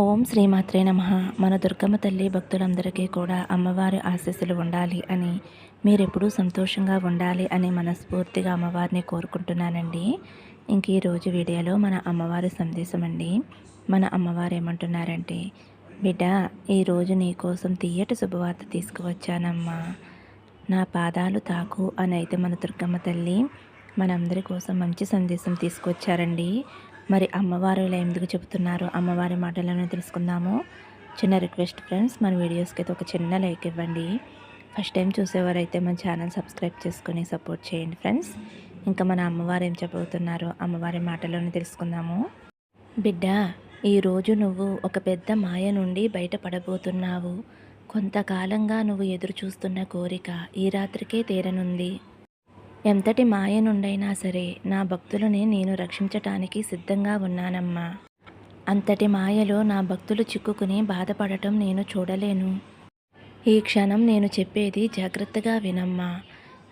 ఓం శ్రీమాత్రే నమ. మన దుర్గమ్మ తల్లి భక్తులందరికీ కూడా అమ్మవారి ఆశీస్సులు ఉండాలి అని మీరెప్పుడూ సంతోషంగా ఉండాలి అని మనస్ఫూర్తిగా అమ్మవారిని కోరుకుంటున్నానండి. ఇంక ఈరోజు వీడియోలో మన అమ్మవారి సందేశం అండి. మన అమ్మవారు ఏమంటున్నారంటే బిడ్డ ఈరోజు నీకోసం తీయటి శుభవార్త తీసుకువచ్చానమ్మా. నా పాదాలు తాకు అని అయితే మన దుర్గమ్మ తల్లి మనందరి కోసం మంచి సందేశం తీసుకొచ్చారండి. మరి అమ్మవారు ఇలా ఎందుకు చెబుతున్నారు? అమ్మవారి మాటలను తెలుసుకుందాము. చిన్న రిక్వెస్ట్ ఫ్రెండ్స్ మన వీడియోస్కి అయితే ఒక చిన్న లైక్ ఇవ్వండి. ఫస్ట్ టైం చూసేవారైతే మన ఛానల్ సబ్స్క్రైబ్ చేసుకొని సపోర్ట్ చేయండి ఫ్రెండ్స్. ఇంకా మన అమ్మవారు ఏం చెప్పబోతున్నారు అమ్మవారి మాటలను తెలుసుకుందాము. బిడ్డ ఈరోజు నువ్వు ఒక పెద్ద మాయ నుండి బయటపడబోతున్నావు. కొంతకాలంగా నువ్వు ఎదురు చూస్తున్న కోరిక ఈ రాత్రికే తీరనుంది. ఎంతటి మాయ నుండైనా సరే నా భక్తులని నేను రక్షించటానికి సిద్ధంగా ఉన్నానమ్మా. అంతటి మాయలో నా భక్తులు చిక్కుకుని బాధపడటం నేను చూడలేను. ఈ క్షణం నేను చెప్పేది జాగ్రత్తగా వినమ్మా.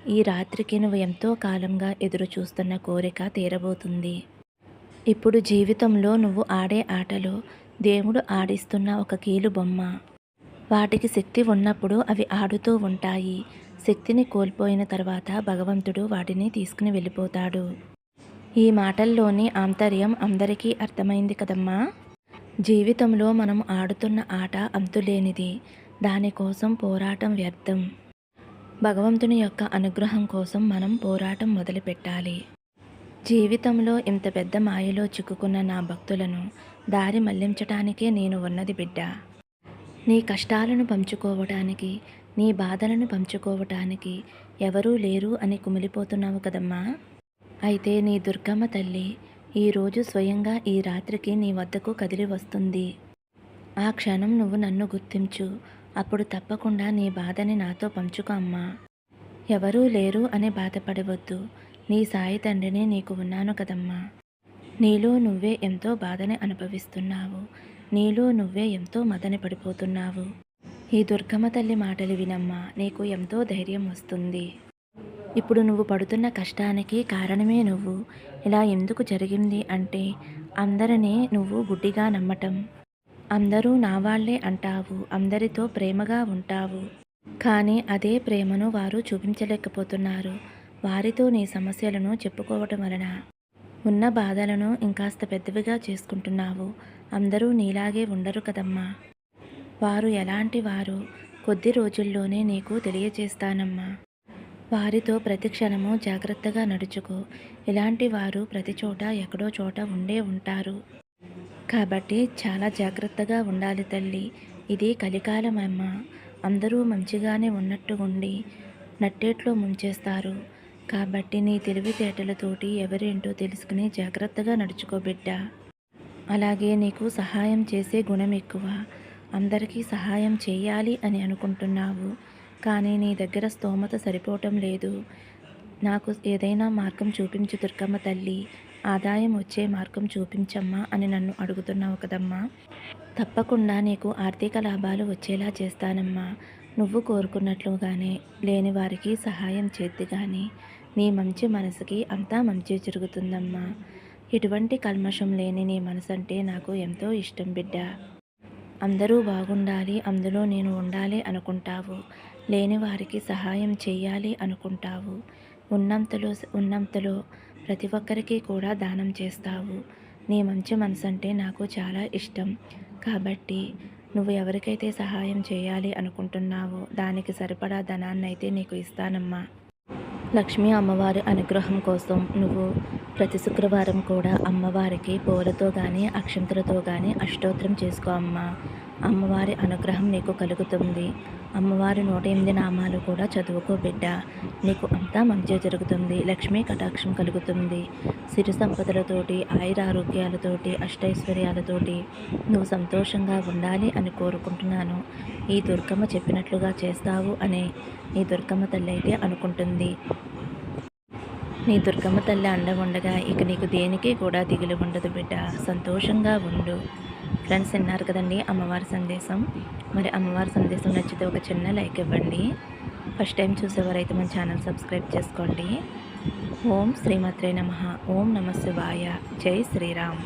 ఈ రాత్రికి నువ్వు ఎంతో కాలంగా ఎదురు చూస్తున్న కోరిక తీరబోతుంది. ఇప్పుడు జీవితంలో నువ్వు ఆడే ఆటలో దేవుడు ఆడిస్తున్న ఒక కీలు బొమ్మ వాటికి శక్తి ఉన్నప్పుడు అవి ఆడుతూ ఉంటాయి. శక్తిని కోల్పోయిన తర్వాత భగవంతుడు వాటిని తీసుకుని వెళ్ళిపోతాడు. ఈ మాటల్లోని ఆంతర్యం అందరికీ అర్థమైంది కదమ్మా? జీవితంలో మనం ఆడుతున్న ఆట అంతులేనిది. దానికోసం పోరాటం వ్యర్థం. భగవంతుని యొక్క అనుగ్రహం కోసం మనం పోరాటం మొదలుపెట్టాలి. జీవితంలో ఇంత పెద్ద మాయలో చిక్కుకున్న నా భక్తులను దారి మళ్ళించటానికే నేను ఉన్నది బిడ్డ. నీ కష్టాలను పంచుకోవటానికి నీ బాధలను పంచుకోవటానికి ఎవరూ లేరు అని కుమిలిపోతున్నావు కదమ్మా. అయితే నీ దుర్గమ్మ తల్లి ఈరోజు స్వయంగా ఈ రాత్రికి నీ వద్దకు కదిలి వస్తుంది. ఆ క్షణం నువ్వు నన్ను గుర్తించు. అప్పుడు తప్పకుండా నీ బాధని నాతో పంచుకో అమ్మా. ఎవరూ లేరు అని బాధపడవద్దు. నీ సాయి తండ్రిని నీకు ఉన్నాను కదమ్మా. నీలో నువ్వే ఎంతో బాధని అనుభవిస్తున్నావు. నీలో నువ్వే ఎంతో మదని పడిపోతున్నావు. ఈ దుర్గమ్మ తల్లి మాటలు వినమ్మా నీకు ఎంతో ధైర్యం వస్తుంది. ఇప్పుడు నువ్వు పడుతున్న కష్టానికి కారణమే నువ్వు. ఇలా ఎందుకు జరిగింది అంటే అందరినీ నువ్వు గుడ్డిగా నమ్మటం. అందరూ నా వాళ్ళే అంటావు అందరితో ప్రేమగా ఉంటావు. కానీ అదే ప్రేమను వారు చూపించలేకపోతున్నారు. వారితో నీ సమస్యలను చెప్పుకోవటం వలన. ఉన్న బాధలను ఇంకాస్త పెద్దవిగా చేసుకుంటున్నావు. అందరూ నీలాగే ఉండరు కదమ్మా. వారు ఎలాంటి వారు? కొద్ది రోజుల్లోనే నీకు తెలియజేస్తానమ్మా. వారితో ప్రతి క్షణము జాగ్రత్తగా నడుచుకో. ఇలాంటి వారు ప్రతి చోట ఎక్కడో చోట ఉండే ఉంటారు. కాబట్టి చాలా జాగ్రత్తగా ఉండాలి తల్లి. ఇది కలికాలమమ్మ. అందరూ మంచిగానే ఉన్నట్టు ఉండి నట్టేట్లో ముంచేస్తారు. కాబట్టి నీ తెలివితేటలతోటి ఎవరేంటో తెలుసుకుని జాగ్రత్తగా నడుచుకోబిడ్డ అలాగే నీకు సహాయం చేసే గుణం ఎక్కువ. అందరికీ సహాయం చేయాలి అని అనుకుంటున్నావు. కానీ నీ దగ్గర స్తోమత సరిపోవటం లేదు. నాకు ఏదైనా మార్గం చూపించు దుర్గమ్మ తల్లి. ఆదాయం వచ్చే మార్గం చూపించమ్మా అని నన్ను అడుగుతున్నావు కదమ్మా. తప్పకుండా నీకు ఆర్థిక లాభాలు వచ్చేలా చేస్తానమ్మా. నువ్వు కోరుకున్నట్లుగానే లేని వారికి సహాయం చేద్ది కానీ నీ మంచి మనసుకి అంతా మంచి జరుగుతుందమ్మా. ఎటువంటి కల్మషం లేని నీ మనసు అంటే నాకు ఎంతో ఇష్టం బిడ్డ. అందరూ బాగుండాలి అందులో నేను ఉండాలి అనుకుంటావు. లేని వారికి సహాయం చేయాలి అనుకుంటావు. ఉన్నంతలో ఉన్నంతలో ప్రతి ఒక్కరికి కూడా దానం చేస్తావు. నీ మంచి మనసు అంటే నాకు చాలా ఇష్టం. కాబట్టి నువ్వు ఎవరికైతే సహాయం చేయాలి అనుకుంటున్నావో దానికి సరిపడా ధనాన్ని అయితే నీకు ఇస్తానమ్మా. లక్ష్మీ అమ్మవారి అనుగ్రహం కోసం నువ్వు ప్రతి శుక్రవారం కూడా అమ్మవారికి పూలతో కానీ అక్షంతలతో కానీ అష్టోత్తరం చేసుకో అమ్మా. అమ్మవారి అనుగ్రహం నీకు కలుగుతుంది. అమ్మవారి నూట ఎనిమిది నామాలు కూడా చదువుకో బిడ్డ. నీకు అంతా మంచి జరుగుతుంది. లక్ష్మీ కటాక్షం కలుగుతుంది. సిరి సంపదలతోటి ఆయురారోగ్యాలతోటి అష్టైశ్వర్యాలతోటి నువ్వు సంతోషంగా ఉండాలి అని కోరుకుంటున్నాను. ఈ దుర్గమ్మ చెప్పినట్లుగా చేస్తావు అనే ఈ దుర్గమ్మ తల్లి అయితే అనుకుంటుంది. నీ దుర్గమ్మ తల్లి అండ ఉండగా ఇక నీకు దేనికి కూడా దిగులు ఉండదు బిడ్డ. సంతోషంగా ఉండు. ఫ్రెండ్స్ విన్నారు కదండి అమ్మవారి సందేశం. మరి అమ్మవారి సందేశం నచ్చితే ఒక చిన్న లైక్ ఇవ్వండి. ఫస్ట్ టైం చూసేవారైతే మన ఛానల్ సబ్స్క్రైబ్ చేసుకోండి. ఓం శ్రీమత్రే నమ. ఓం నమ శివాయ. జై శ్రీరామ్.